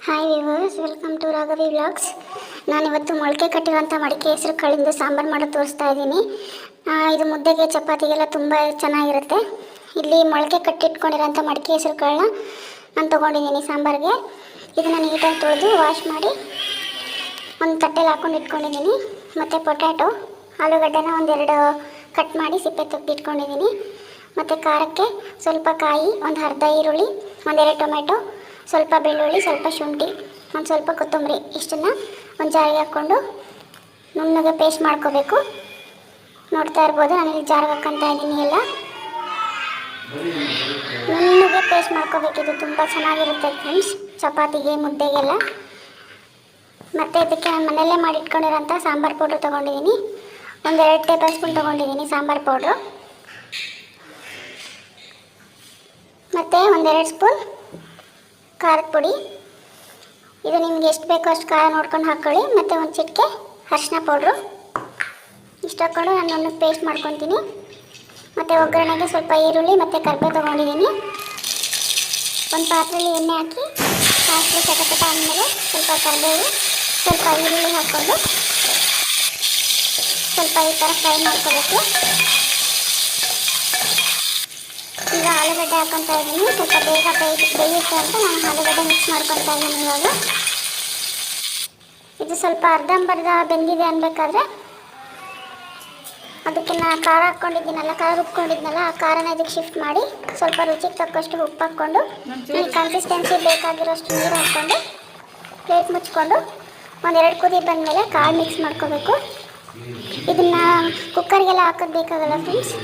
Hi viewers welcome to Raghavi vlogs ನಾನಿವತ್ತು ಮೊಳಕೆ ಕಟ್ಟಿರುವಂಥ ಮಡಿಕೆ ಹೆಸರು ಕಾಳಿಂದ ಸಾಂಬಾರು ಮಾಡೋದು ತೋರಿಸ್ತಾ ಇದ್ದೀನಿ. ಇದು ಮುದ್ದೆಗೆ, ಚಪಾತಿಗೆಲ್ಲ ತುಂಬ ಚೆನ್ನಾಗಿರುತ್ತೆ. ಇಲ್ಲಿ ಮೊಳಕೆ ಕಟ್ಟಿಟ್ಕೊಂಡಿರೋಂಥ ಮಡಿಕೆ ಹೆಸರು ಕಾಳನ್ನ ನಾನು ತೊಗೊಂಡಿದ್ದೀನಿ ಸಾಂಬಾರಿಗೆ. ಇದನ್ನು ನೀಟಾಗಿ ತೊಳೆದು ವಾಶ್ ಮಾಡಿ ಒಂದು ತಟ್ಟೆಲಿ ಹಾಕೊಂಡು ಇಟ್ಕೊಂಡಿದ್ದೀನಿ. ಮತ್ತು ಪೊಟ್ಯಾಟೊ ಆಲೂಗಡ್ಡೆನ ಒಂದೆರಡು ಕಟ್ ಮಾಡಿ ಸಿಪ್ಪೆ ತೆಗೆದಿಟ್ಕೊಂಡಿದ್ದೀನಿ ಮತ್ತು ಖಾರಕ್ಕೆ ಸ್ವಲ್ಪ ಕಾಯಿ, ಒಂದು ಅರ್ಧ ಈರುಳ್ಳಿ, ಒಂದೆರಡು ಟೊಮೆಟೊ ಸ್ವಲ್ಪ ಬೆಳ್ಳುಳ್ಳಿ, ಸ್ವಲ್ಪ ಶುಂಠಿ, ಒಂದು ಸ್ವಲ್ಪ ಕೊತ್ತಂಬರಿ, ಇಷ್ಟನ್ನು ಒಂದು ಜಾರಿಗೆ ಹಾಕ್ಕೊಂಡು ನುಣ್ಣಗೆ ಪೇಸ್ಟ್ ಮಾಡ್ಕೋಬೇಕು. ನೋಡ್ತಾ ಇರ್ಬೋದು ನಾನಿಲ್ಲಿ ಜಾರಿಗೆ ಹಾಕ್ಕೊತಾ ಇದ್ದೀನಿ ಎಲ್ಲ. ನುಣ್ಣಗೆ ಪೇಸ್ಟ್ ಮಾಡ್ಕೋಬೇಕಿದು ತುಂಬ ಚೆನ್ನಾಗಿರುತ್ತೆ ಫ್ರೆಂಡ್ಸ್ ಚಪಾತಿಗೆ ಮುದ್ದೆಗೆಲ್ಲ ಮತ್ತು ಇದಕ್ಕೆ ನಾನು ಮನೆಯಲ್ಲೇ ಮಾಡಿಟ್ಕೊಂಡಿರೋಂಥ ಸಾಂಬಾರು ಪೌಡ್ರ್ ತೊಗೊಂಡಿದ್ದೀನಿ. ಒಂದೆರಡು ಟೇಬಲ್ ಸ್ಪೂನ್ ತೊಗೊಂಡಿದ್ದೀನಿ ಸಾಂಬಾರು ಪೌಡ್ರು. ಮತ್ತು ಒಂದೆರಡು ಸ್ಪೂನ್ ಖಾರದ ಪುಡಿ. ಇದು ನಿಮ್ಗೆ ಎಷ್ಟು ಬೇಕೋ ಅಷ್ಟು ಖಾರ ನೋಡ್ಕೊಂಡು ಹಾಕ್ಕೊಳ್ಳಿ ಮತ್ತು ಒಂದು ಚಿಟಿಕೆ ಅರಿಶಿನ ಪೌಡ್ರು. ಇಷ್ಟು ಹಾಕ್ಕೊಂಡು ನಾನು ಒಂದು ಪೇಸ್ಟ್ ಮಾಡ್ಕೊತೀನಿ. ಮತ್ತು ಒಗ್ಗರಣೆಗೆ ಸ್ವಲ್ಪ ಈರುಳ್ಳಿ ಮತ್ತು ಕರಿಬೇವು ತೊಗೊಂಡಿದ್ದೀನಿ. ಒಂದು ಪಾತ್ರೆಯಲ್ಲಿ ಎಣ್ಣೆ ಹಾಕಿ, ಸಾಸಿವೆ ಚಟಪಟ ಆದಮೇಲೆ ಸ್ವಲ್ಪ ಕರ್ಬೇವು, ಸ್ವಲ್ಪ ಈರುಳ್ಳಿ ಹಾಕ್ಕೊಂಡು ಸ್ವಲ್ಪ ಈ ಥರ ಫ್ರೈ ಮಾಡ್ಕೋಬೇಕು. ಆಲೂಗಡ್ಡೆ ಇದೀನಿ ಇದ್ದೀನಿ. ಸ್ವಲ್ಪ ಬೇಗ ಬೇಯ, ಬೇಯುತ್ತೆ ಅಂತ ನಾನು ಆಲೂಗಡ್ಡೆ ಮಿಕ್ಸ್ ಮಾಡ್ಕೊತಾ ಇದ್ದೀನಿ ಇವಾಗ. ಇದು ಸ್ವಲ್ಪ ಅರ್ಧಂಬರ್ಧ ಬೆಂದಿದೆ ಅನ್ಬೇಕಾದ್ರೆ ಅದಕ್ಕೆ ನಾನು ಖಾರ ಹಾಕ್ಕೊಂಡಿದ್ದೀನಲ್ಲ, ಖಾರ ರುಬ್ಕೊಂಡಿದ್ನಲ್ಲ, ಆ ಖಾರನ ಇದಕ್ಕೆ ಶಿಫ್ಟ್ ಮಾಡಿ ಸ್ವಲ್ಪ ರುಚಿಗೆ ತಕ್ಕಷ್ಟು ಉಪ್ಪು ಹಾಕ್ಕೊಂಡು, ಈ ಕನ್ಸಿಸ್ಟೆನ್ಸಿ ಬೇಕಾಗಿರೋಷ್ಟು ನೀರು ಹಾಕ್ಕೊಂಡು ಪ್ಲೇಟ್ ಮುಚ್ಕೊಂಡು ಒಂದೆರಡು ಕುದಿ ಬಂದಮೇಲೆ ಕಾಳು ಮಿಕ್ಸ್ ಮಾಡ್ಕೋಬೇಕು. ಇದನ್ನು ಕುಕ್ಕರ್ಗೆಲ್ಲ ಹಾಕೋದು ಬೇಕಾಗಲ್ಲ ಫ್ರೆಂಡ್ಸ್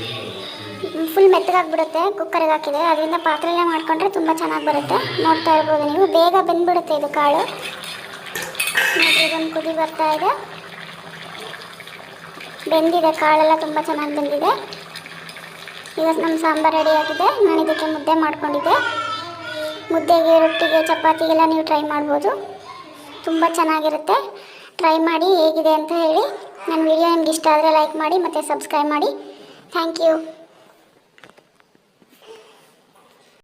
ಫುಲ್ ಮೆತ್ತಗಾಗ್ಬಿಡುತ್ತೆ ಕುಕ್ಕರಿಗೆ ಹಾಕಿದೆ ಅದರಿಂದ ಪಾತ್ರೆಲ್ಲ ಮಾಡ್ಕೊಂಡ್ರೆ ತುಂಬ ಚೆನ್ನಾಗಿ ಬರುತ್ತೆ. ನೋಡ್ತಾ ಇರ್ಬೋದು ನೀವು. ಬೇಗ ಬೆಂದ್ಬಿಡುತ್ತೆ ಇದು ಕಾಳು. ನೋಡಿ ಇದೊಂದು ಕುದಿ ಬರ್ತಾ ಇದೆ. ಬೆಂದಿದೆ, ಕಾಳೆಲ್ಲ ತುಂಬ ಚೆನ್ನಾಗಿ ಬೆಂದಿದೆ. ಇವತ್ತು ನಮ್ಮ ಸಾಂಬಾರು ರೆಡಿ ಆಗಿದೆ. ನಾನು ಇದಕ್ಕೆ ಮುದ್ದೆ ಮಾಡ್ಕೊಂಡಿದ್ದೆ. ಮುದ್ದೆಗೆ, ರೊಟ್ಟಿಗೆ ಚಪಾತಿಗೆಲ್ಲ ನೀವು ಟ್ರೈ ಮಾಡ್ಬೋದು. ತುಂಬ ಚೆನ್ನಾಗಿರುತ್ತೆ. ಟ್ರೈ ಮಾಡಿ ಹೇಗಿದೆ ಅಂತ ಹೇಳಿ. ನನ್ನ ವಿಡಿಯೋ ನಿಮ್ಗೆ ಇಷ್ಟ ಆದರೆ ಲೈಕ್ ಮಾಡಿ ಮತ್ತು ಸಬ್ಸ್ಕ್ರೈಬ್ ಮಾಡಿ. Thank you